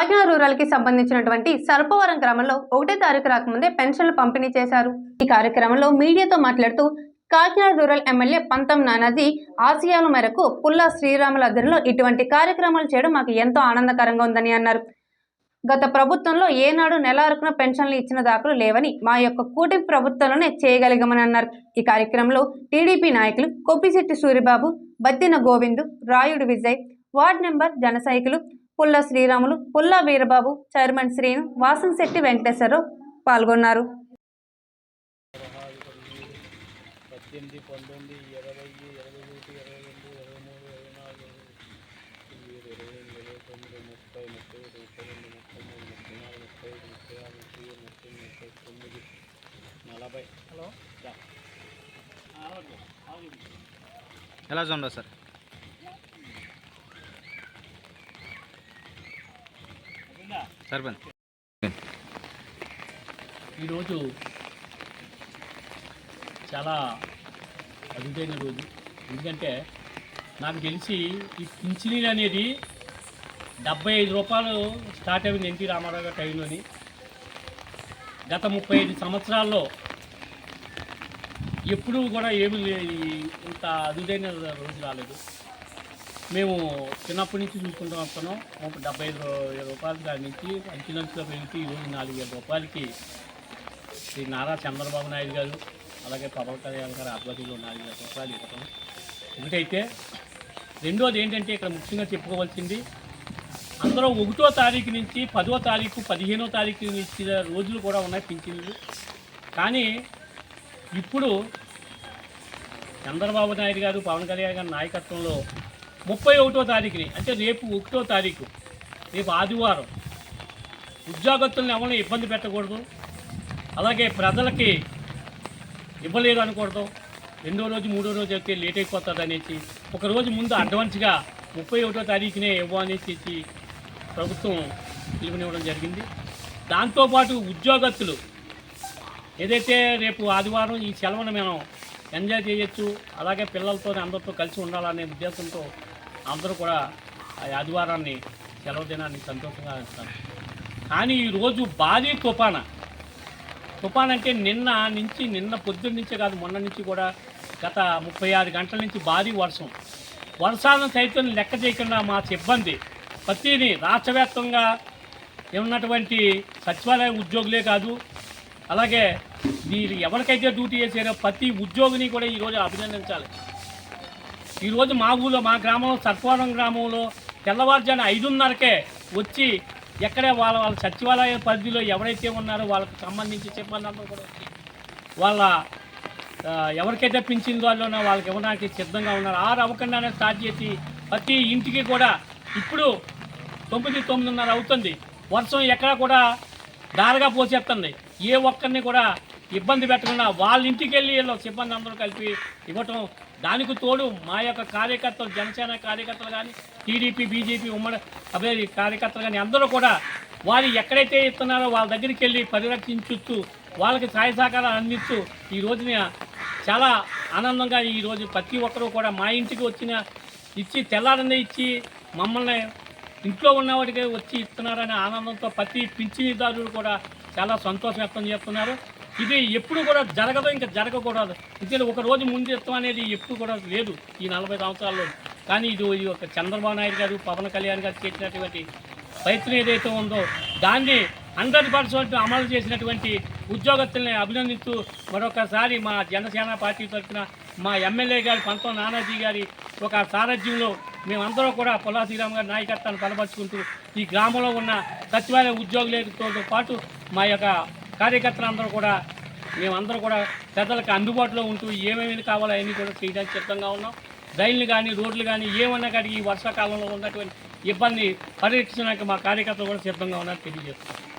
కాకినాడ రూరల్కి సంబంధించినటువంటి సర్పవరం గ్రామంలో ఒకటే తారీఖు రాకముందే పెన్షన్లు పంపిణీ చేశారు. ఈ కార్యక్రమంలో మీడియాతో మాట్లాడుతూ కాకినాడ రూరల్ ఎమ్మెల్యే పంతం నానాజీ ఆశయాల మేరకు పుల్లా శ్రీరాముల అధ్వర్యంలో ఇటువంటి కార్యక్రమాలు చేయడం మాకు ఎంతో ఆనందకరంగా ఉందని అన్నారు. గత ప్రభుత్వంలో ఏనాడు నెలారుకున పెన్షన్లు ఇచ్చిన దాఖలు లేవని మా యొక్క కూటమి ప్రభుత్వంలోనే చేయగలిగామని అన్నారు. ఈ కార్యక్రమంలో టీడీపీ నాయకులు కొప్పిశెట్టి సూరిబాబు బత్తిన గోవిందు రాయుడు విజయ్ వార్డు నెంబర్ జనసైకులు పుల్ల శ్రీరాములు పుల్ల వీరబాబు చైర్మన్ శ్రీను వాసంశెట్టి వెంకటేశ్వరరావు పాల్గొన్నారు. పద్దెనిమిది పంతొమ్మిది ఇరవై ఇరవై ఒకటి ఇరవై రెండు ఇరవై మూడు ఇరవై నాలుగు ఇరవై ఐదు ఇరవై ఎనిమిది ఇరవై తొమ్మిది ముప్పై ముప్పై ఒకటి ముప్పై రెండు ముప్పై మూడు ముప్పై నాలుగు ముప్పై ఐదు ముప్పై ఆరు ముప్పై ఏడు ముప్పై ముప్పై తొమ్మిది నలభై. హలో. ఎలా చూడండి సార్? సర్పంచ్. ఈరోజు చాలా అరుదైన రోజు. ఎందుకంటే నాకు తెలిసి ఈ పింఛనీలు అనేది డెబ్బై ఐదు రూపాయలు స్టార్ట్ అయింది ఎన్టీ రామారావు గారి టైంలోని. గత ముప్పై ఐదు సంవత్సరాల్లో ఎప్పుడూ కూడా ఏమి ఇంత అరుదైన రోజు రాలేదు. మేము చిన్నప్పటి నుంచి చూసుకుంటూ వస్తున్నాం ఒక డెబ్బై ఐదు రూపాయలు రూపాయల దాని నుంచి అంచులంచుగా పెరిగితే ఈరోజు నాలుగు వేల రూపాయలకి శ్రీ నారా చంద్రబాబు నాయుడు గారు అలాగే పవన్ కళ్యాణ్ గారు ఆధ్వర్యంలో నాలుగు వేల రూపాయలు ఇవ్వటం. ఒకటైతే రెండోది ఏంటంటే ఇక్కడ ముఖ్యంగా చెప్పుకోవాల్సింది అందరూ ఒకటో తారీఖు నుంచి పదో తారీఖు పదిహేనో తారీఖు ఇచ్చిన రోజులు కూడా ఉన్నాయి పింఛన్లు. కానీ ఇప్పుడు చంద్రబాబు నాయుడు గారు పవన్ కళ్యాణ్ గారి నాయకత్వంలో ముప్పై ఒకటో తారీఖుని అంటే రేపు ఒకటో తారీఖు రేపు ఆదివారం. ఉద్యోగస్తులను ఎవరిని ఇబ్బంది పెట్టకూడదు. అలాగే ప్రజలకి ఇవ్వలేదు అనకూడదు. రెండో రోజు మూడో రోజు అయితే లేట్ అయిపోతుంది అనేసి ఒకరోజు ముందు అడ్వాన్స్గా ముప్పై ఒకటో తారీఖునే ఇవ్వనేసి ప్రభుత్వం పిలుపునివ్వడం జరిగింది. దాంతోపాటు ఉద్యోగస్తులు ఏదైతే రేపు ఆదివారం ఈ సెలవును మనం ఎంజాయ్ చేయొచ్చు అలాగే పిల్లలతో అందరితో కలిసి ఉండాలనే ఉద్దేశంతో అందరూ కూడా ఆ ఆదివారాన్ని సెలవు దినాన్ని సంతోషంగా ఇస్తారు కానీ ఈరోజు భారీ తుఫాన. తుఫాన్ అంటే నిన్న నుంచి నిన్న పొద్దున్న నుంచే కాదు మొన్న నుంచి కూడా గత ముప్పై ఆరు గంటల నుంచి భారీ వర్షం. వర్షాలను సైతం లెక్క చేయకుండా మా సిబ్బంది ప్రతిని రాష్ట్రవ్యాప్తంగా ఉన్నటువంటి సచివాలయ ఉద్యోగులే కాదు అలాగే మీరు ఎవరికైతే డ్యూటీ చేసారో ప్రతి ఉద్యోగిని కూడా ఈరోజు అభినందించాలి. ఈరోజు మా ఊళ్ళో మా గ్రామంలో సర్పవరం గ్రామంలో తెల్లవారుజాన ఐదున్నరకే వచ్చి ఎక్కడే వాళ్ళ వాళ్ళ సచివాలయ పరిధిలో ఎవరైతే ఉన్నారో వాళ్ళకి సంబంధించి సిబ్బంది అందరూ కూడా వచ్చి. వాళ్ళ ఎవరికైతే పింఛన్ వాళ్ళనో వాళ్ళకి ఇవ్వడానికి సిద్ధంగా ఉన్నారు. ఆరు అవ్వకుండానే స్టార్ట్ చేసి ప్రతి ఇంటికి కూడా ఇప్పుడు తొమ్మిది తొమ్మిదిన్నర అవుతుంది. వర్షం ఎక్కడ కూడా దారగా పోసేస్తుంది. ఏ ఒక్కరిని కూడా ఇబ్బంది పెట్టకుండా వాళ్ళ ఇంటికి వెళ్ళి వీళ్ళు సిబ్బంది అందరూ కలిపి ఇవ్వటం దానికి తోడు మా యొక్క కార్యకర్తలు జనసేన కార్యకర్తలు కానీ టీడీపీ బీజేపీ ఉమ్మడి అభ్యర్థి కార్యకర్తలు కానీ అందరూ కూడా వారు ఎక్కడైతే ఇస్తున్నారో వాళ్ళ దగ్గరికి వెళ్ళి పరిరక్షించుతూ వాళ్ళకి సహాయ సహకారాలు అందిస్తూ ఈ రోజున చాలా ఆనందంగా ఈరోజు ప్రతి ఒక్కరూ కూడా మా ఇంటికి వచ్చిన ఇచ్చి తెల్లారనే ఇచ్చి మమ్మల్ని ఇంట్లో ఉన్నవాడికి వచ్చి ఇస్తున్నారనే ఆనందంతో ప్రతి పింఛనీదారులు కూడా చాలా సంతోషం వ్యక్తం చేస్తున్నారు. ఇది ఎప్పుడు కూడా జరగదు ఇంకా జరగకూడదు. ఎందుకంటే ఒక రోజు ముందెత్తం అనేది ఎప్పుడు కూడా లేదు ఈ నలభై సంవత్సరాల్లో. కానీ ఇది ఇది ఒక చంద్రబాబు నాయుడు గారు పవన్ కళ్యాణ్ గారు చేసినటువంటి ప్రయత్నం ఏదైతే ఉందో దాన్ని హండ్రెడ్ పర్సెంట్ అమలు చేసినటువంటి ఉద్యోగస్తుల్ని అభినందిస్తూ మరొకసారి మా జనసేన పార్టీ తరఫున మా ఎమ్మెల్యే గారి పంతం నానాజీ గారి ఒక సారథ్యంలో మేమందరూ కూడా పొల్లా శ్రీరామ్ గారి నాయకత్వాన్ని బలపరుచుకుంటూ ఈ గ్రామంలో ఉన్న సచివాలయ ఉద్యోగులతో పాటు మా యొక్క కార్యకర్తలందరూ కూడా మేమందరూ కూడా పెద్దలకు అందుబాటులో ఉంటూ ఏమేమి కావాలో అవన్నీ కూడా చేయడానికి సిద్ధంగా ఉన్నాం. రైళ్ళు కానీ రోడ్లు కానీ ఏమన్నా కానీ ఈ వర్షాకాలంలో ఉన్నటువంటి ఇబ్బంది పరిరక్షించడానికి మా కార్యకర్తలు కూడా సిద్ధంగా ఉన్నారని తెలియజేస్తున్నాం.